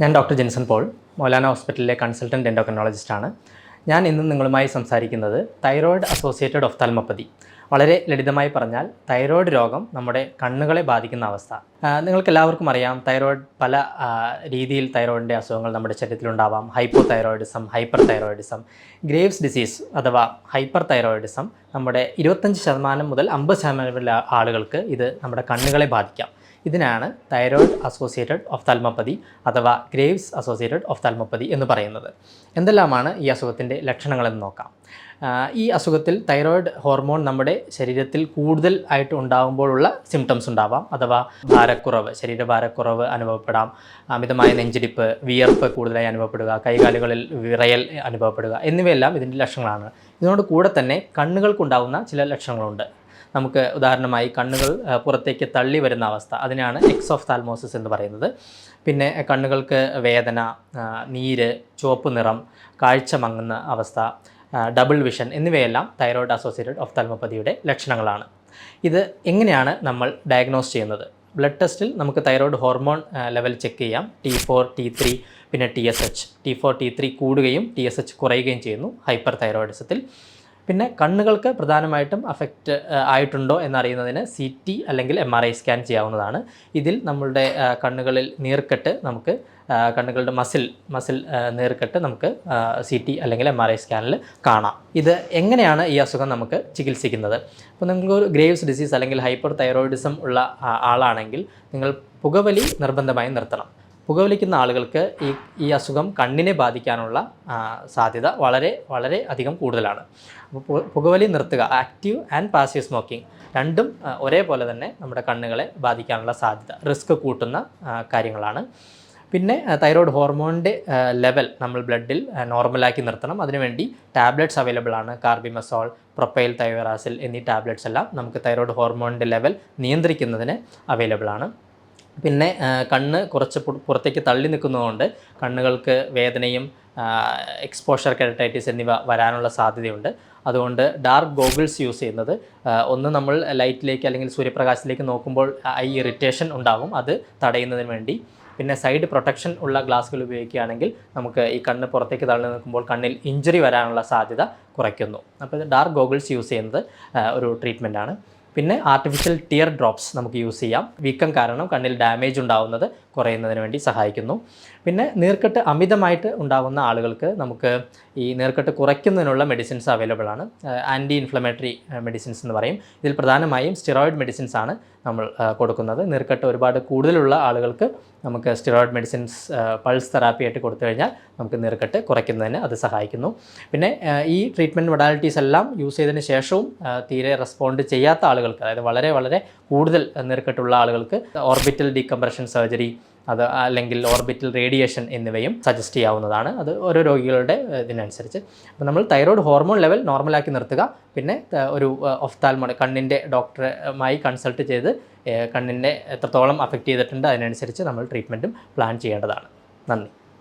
ഞാൻ doctor Jenson Paul Maulana ഹോസ്പിറ്റലിലെ consultant ആണ്. ഞാൻ ഇന്ന് നിങ്ങളുമായി സംസാരിക്കുന്നത് തൈറോയിഡ് അസോസിയേറ്റഡ് ഒഫ്താൽമപ്പതി വളരെ ലളിതമായി പറഞ്ഞാൽ തൈറോയിഡ് രോഗം നമ്മുടെ കണ്ണുകളെ ബാധിക്കുന്ന അവസ്ഥ. നിങ്ങൾക്ക് എല്ലാവർക്കും അറിയാം തൈറോയിഡ് പല രീതിയിൽ തൈറോയിഡിന്റെ അസുഖങ്ങൾ നമ്മുടെ ശരീരത്തിലുണ്ടാവാം. Hypo thyroidism hyper thyroidism Graves disease അഥവാ ഹൈപ്പർ തൈറോയിഡിസം നമ്മുടെ ഇരുപത്തഞ്ച് ശതമാനം മുതൽ അമ്പത് ശതമാനം ആളുകൾക്ക് ഇത് നമ്മുടെ കണ്ണുകളെ ബാധിക്കാം. ഇതിനാണ് തൈറോയിഡ് അസോസിയേറ്റഡ് ഒഫ്താൽമപ്പതി അഥവാ ഗ്രേവ്സ് അസോസിയേറ്റഡ് ഒഫ്താൽമപ്പതി എന്ന് പറയുന്നത്. എന്തെല്ലാമാണ് ഈ അസുഖത്തിന്റെ ലക്ഷണങ്ങളെന്ന് നോക്കാം. ഈ അസുഖത്തിൽ തൈറോയ്ഡ് ഹോർമോൺ നമ്മുടെ ശരീരത്തിൽ കൂടുതൽ ആയിട്ട് ഉണ്ടാകുമ്പോഴുള്ള സിംറ്റംസ് ഉണ്ടാവാം. അഥവാ ഭാരക്കുറവ് ശരീരഭാരക്കുറവ് അനുഭവപ്പെടാം. അമിതമായ നെഞ്ചിടിപ്പ് വിയർപ്പ് കൂടുതലായി അനുഭവപ്പെടുക കൈകാലുകളിൽ വിറയൽ അനുഭവപ്പെടുക എന്നിവയെല്ലാം ഇതിന്റെ ലക്ഷണങ്ങളാണ്. ഇതിനോട് കൂടെ തന്നെ കണ്ണുകൾക്കുണ്ടാകുന്ന ചില ലക്ഷണങ്ങളുണ്ട്. നമുക്ക് ഉദാഹരണമായി കണ്ണുകൾ പുറത്തേക്ക് തള്ളി വരുന്ന അവസ്ഥ. അതിനാണ് എക്സ് ഓഫ് താൽമോസിസ് എന്ന് പറയുന്നത്. പിന്നെ കണ്ണുകൾക്ക് വേദന നീര് ചുവപ്പ് നിറം കാഴ്ച മങ്ങുന്ന അവസ്ഥ ഡബിൾ വിഷൻ എന്നിവയെല്ലാം തൈറോയ്ഡ് അസോസിയേറ്റഡ് ഓഫ് ഒഫ്താൽമപ്പതിയുടെ ലക്ഷണങ്ങളാണ്. ഇത് എങ്ങനെയാണ് നമ്മൾ ഡയഗ്നോസ് ചെയ്യുന്നത്? ബ്ലഡ് ടെസ്റ്റിൽ നമുക്ക് തൈറോയ്ഡ് ഹോർമോൺ ലെവൽ ചെക്ക് ചെയ്യാം. ടി ഫോർ ടി ത്രീ പിന്നെ T S H T four T three കൂടുകയും ടി എസ് എച്ച് കുറയുകയും ചെയ്യുന്നു ഹൈപ്പർ തൈറോയിഡിസത്തിൽ പിന്നെ കണ്ണുകൾക്ക് പ്രധാനമായിട്ടും അഫക്റ്റ് ആയിട്ടുണ്ടോ എന്നറിയുന്നതിന് സി ടി അല്ലെങ്കിൽ എം ആർ ഐ സ്കാൻ ചെയ്യാവുന്നതാണ്. ഇതിൽ നമ്മളുടെ കണ്ണുകളിൽ നീർക്കെട്ട് നമുക്ക് കണ്ണുകളുടെ മസിൽ മസിൽ നീർക്കെട്ട് നമുക്ക് സി ടി അല്ലെങ്കിൽ എം ആർ ഐ സ്കാനിൽ കാണാം. ഇത് എങ്ങനെയാണ് ഈ അസുഖം നമുക്ക് ചികിത്സിക്കുന്നത്? അപ്പോൾ നിങ്ങൾക്ക് ഒരു ഗ്രേവ്സ് ഡിസീസ് അല്ലെങ്കിൽ ഹൈപ്പർ തൈറോയിഡിസം ഉള്ള ആളാണെങ്കിൽ നിങ്ങൾ പുകവലി നിർബന്ധമായും നിർത്തണം. പുകവലിക്കുന്ന ആളുകൾക്ക് ഈ ഈ അസുഖം കണ്ണിനെ ബാധിക്കാനുള്ള സാധ്യത വളരെ വളരെ അധികം കൂടുതലാണ്. അപ്പോൾ പുകവലി നിർത്തുക ആക്റ്റീവ് ആൻഡ് പാസീവ് സ്മോക്കിംഗ് രണ്ടും ഒരേപോലെ തന്നെ നമ്മുടെ കണ്ണുകളെ ബാധിക്കാനുള്ള സാധ്യത റിസ്ക് കൂട്ടുന്ന കാര്യങ്ങളാണ്. പിന്നെ തൈറോയ്ഡ് ഹോർമോണിന്റെ ലെവൽ നമ്മൾ ബ്ലഡിൽ നോർമലാക്കി നിർത്തണം. അതിനുവേണ്ടി ടാബ്ലറ്റ്സ് അവൈലബിൾ ആണ്. കാർബിമസോൾ പ്രൊപ്പൈൽ തൈവറാസിൽ എന്നീ ടാബ്ലറ്റ്സ് എല്ലാം നമുക്ക് തൈറോയ്ഡ് ഹോർമോണിന്റെ ലെവൽ നിയന്ത്രിക്കുന്നതിന് അവൈലബിൾ ആണ്. പിന്നെ കണ്ണ് കുറച്ച് പുറത്തേക്ക് തള്ളി നിൽക്കുന്നതുകൊണ്ട് കണ്ണുകൾക്ക് വേദനയും എക്സ്പോഷർ കെരട്ടൈറ്റിസ് എന്നിവ വരാനുള്ള സാധ്യതയുണ്ട്. അതുകൊണ്ട് ഡാർക്ക് ഗോഗിൾസ് യൂസ് ചെയ്യുന്നത് ഒന്ന് നമ്മൾ ലൈറ്റിലേക്ക് അല്ലെങ്കിൽ സൂര്യപ്രകാശത്തിലേക്ക് നോക്കുമ്പോൾ ഐ ഇറിറ്റേഷൻ ഉണ്ടാകും. അത് തടയുന്നതിന് വേണ്ടി. പിന്നെ സൈഡ് പ്രൊട്ടക്ഷൻ ഉള്ള ഗ്ലാസ്സുകൾ ഉപയോഗിക്കുകയാണെങ്കിൽ നമുക്ക് ഈ കണ്ണ് പുറത്തേക്ക് തള്ളി നിൽക്കുമ്പോൾ കണ്ണിൽ ഇഞ്ചുറി വരാനുള്ള സാധ്യത കുറയ്ക്കുന്നു. അപ്പോൾ ഇത് ഡാർക്ക് ഗോഗിൾസ് യൂസ് ചെയ്യുന്നത് ഒരു ട്രീറ്റ്മെന്റാണ് പിന്നെ ആർട്ടിഫിഷ്യൽ ടിയർ ഡ്രോപ്സ് നമുക്ക് യൂസ് ചെയ്യാം. വീക്കം കാരണം കണ്ണിൽ ഡാമേജ് ഉണ്ടാവുന്നത് കുറയുന്നതിന് വേണ്ടി സഹായിക്കുന്നു. പിന്നെ നീർക്കെട്ട് അമിതമായിട്ട് ഉണ്ടാകുന്ന ആളുകൾക്ക് നമുക്ക് ഈ നീർക്കെട്ട് കുറയ്ക്കുന്നതിനുള്ള മെഡിസിൻസ് അവൈലബിൾ ആണ്. ആന്റി ഇൻഫ്ലമേറ്ററി മെഡിസിൻസ് എന്ന് പറയും. ഇതിൽ പ്രധാനമായും സ്റ്റിറോയിഡ് മെഡിസിൻസ് ആണ് നമ്മൾ കൊടുക്കുന്നത്. നീർക്കെട്ട് ഒരുപാട് കൂടുതലുള്ള ആളുകൾക്ക് നമുക്ക് സ്റ്റിറോയിഡ് മെഡിസിൻസ് പൾസ് തെറാപ്പി ആയിട്ട് കൊടുത്തു കഴിഞ്ഞാൽ നമുക്ക് നീർക്കെട്ട് കുറയ്ക്കുന്നതിന് അത് സഹായിക്കുന്നു. പിന്നെ ഈ ട്രീറ്റ്മെന്റ് മൊഡാലിറ്റീസ് എല്ലാം യൂസ് ചെയ്തതിന് ശേഷവും തീരെ റെസ്പോണ്ട് ചെയ്യാത്ത ആളുകൾക്ക് അതായത് വളരെ വളരെ കൂടുതൽ നീർക്കെട്ടുള്ള ആളുകൾക്ക് ഓർബിറ്റൽ ഡീകംപ്രഷൻ സർജറി അത് അല്ലെങ്കിൽ ഓർബിറ്റൽ റേഡിയേഷൻ എന്നിവയും സജസ്റ്റ് ചെയ്യാവുന്നതാണ്. അത് ഓരോ രോഗികളുടെ ഇതിനനുസരിച്ച്. അപ്പോൾ നമ്മൾ തൈറോയ്ഡ് ഹോർമോൺ ലെവൽ നോർമലാക്കി നിർത്തുക. പിന്നെ ഒരു ഒഫ്താൽമോൺ കണ്ണിന്റെ ഡോക്ടറുമായി കൺസൾട്ട് ചെയ്ത് കണ്ണിന്റെ എത്രത്തോളം അഫക്റ്റ് ചെയ്തിട്ടുണ്ട് അതിനനുസരിച്ച് നമ്മൾ ട്രീറ്റ്മെന്റും പ്ലാൻ ചെയ്യേണ്ടതാണ്. നന്ദി.